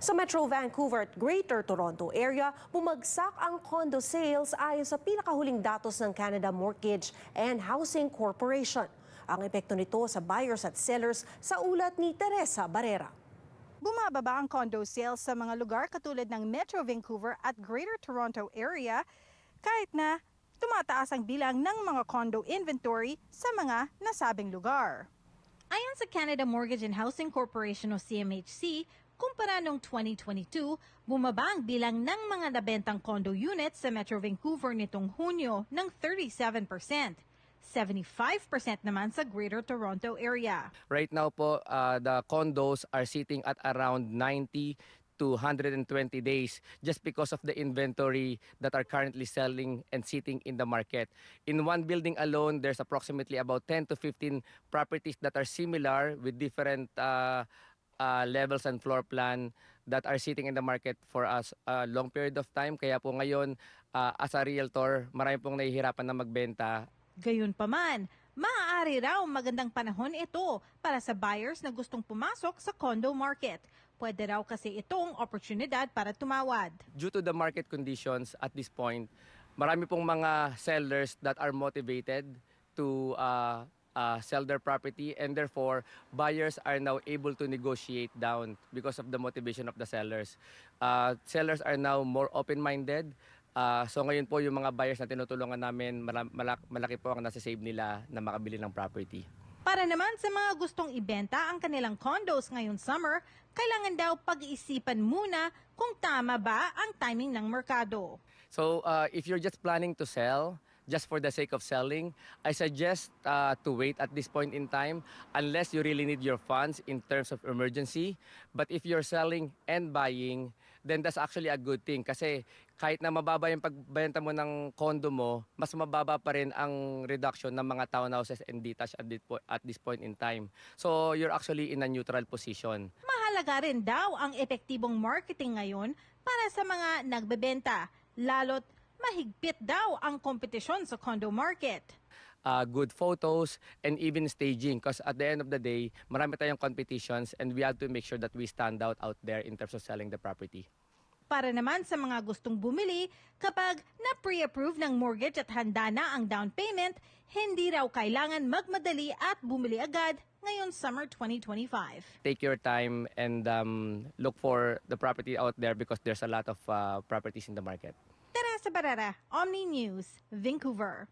Sa Metro Vancouver at Greater Toronto area, bumagsak ang condo sales ayon sa pinakahuling datos ng Canada Mortgage and Housing Corporation. Ang epekto nito sa buyers at sellers sa ulat ni Teresa Barrera. Bumababa ang condo sales sa mga lugar katulad ng Metro Vancouver at Greater Toronto area kahit na tumataas ang bilang ng mga condo inventory sa mga nasabing lugar. Ayon sa Canada Mortgage and Housing Corporation o CMHC, kumpara noong 2022, bumaba ang bilang ng mga nabentang condo units sa Metro Vancouver nitong Hunyo ng 37%. 75% naman sa Greater Toronto area. Right now po, uh, the condos are sitting at around 90 to 120 days just because of the inventory that are currently selling and sitting in the market. In one building alone, there's approximately about 10 to 15 properties that are similar with different uh, uh, levels and floor plan that are sitting in the market for us a long period of time. Kaya po ngayon, uh, as a realtor, marami pong nahihirapan na magbenta Gayunpaman, maaari raw magandang panahon ito para sa buyers na gustong pumasok sa condo market. Pwede raw kasi itong oportunidad para tumawad. due to the market conditions at this point, marami pong mga sellers that are motivated to uh, uh, sell their property and therefore buyers are now able to negotiate down because of the motivation of the sellers. Uh, sellers are now more open-minded. Uh, so ngayon po yung mga buyers na tinutulungan namin, mala- malak- malaki po ang nasa-save nila na makabili ng property. Para naman sa mga gustong ibenta ang kanilang condos ngayong summer, kailangan daw pag-iisipan muna kung tama ba ang timing ng merkado. So uh, if you're just planning to sell, just for the sake of selling, I suggest uh, to wait at this point in time unless you really need your funds in terms of emergency. But if you're selling and buying, then that's actually a good thing kasi kahit na mababa yung pagbenta mo ng condo mo, mas mababa pa rin ang reduction ng mga townhouses and detached at this at this point in time. So you're actually in a neutral position. Mahalaga rin daw ang epektibong marketing ngayon para sa mga nagbebenta, lalo't mahigpit daw ang kompetisyon sa condo market. uh, good photos, and even staging. Because at the end of the day, marami tayong competitions and we have to make sure that we stand out out there in terms of selling the property. Para naman sa mga gustong bumili, kapag na-pre-approve ng mortgage at handa na ang down payment, hindi raw kailangan magmadali at bumili agad ngayon summer 2025. Take your time and um, look for the property out there because there's a lot of uh, properties in the market. Teresa Barrera, Omni News, Vancouver.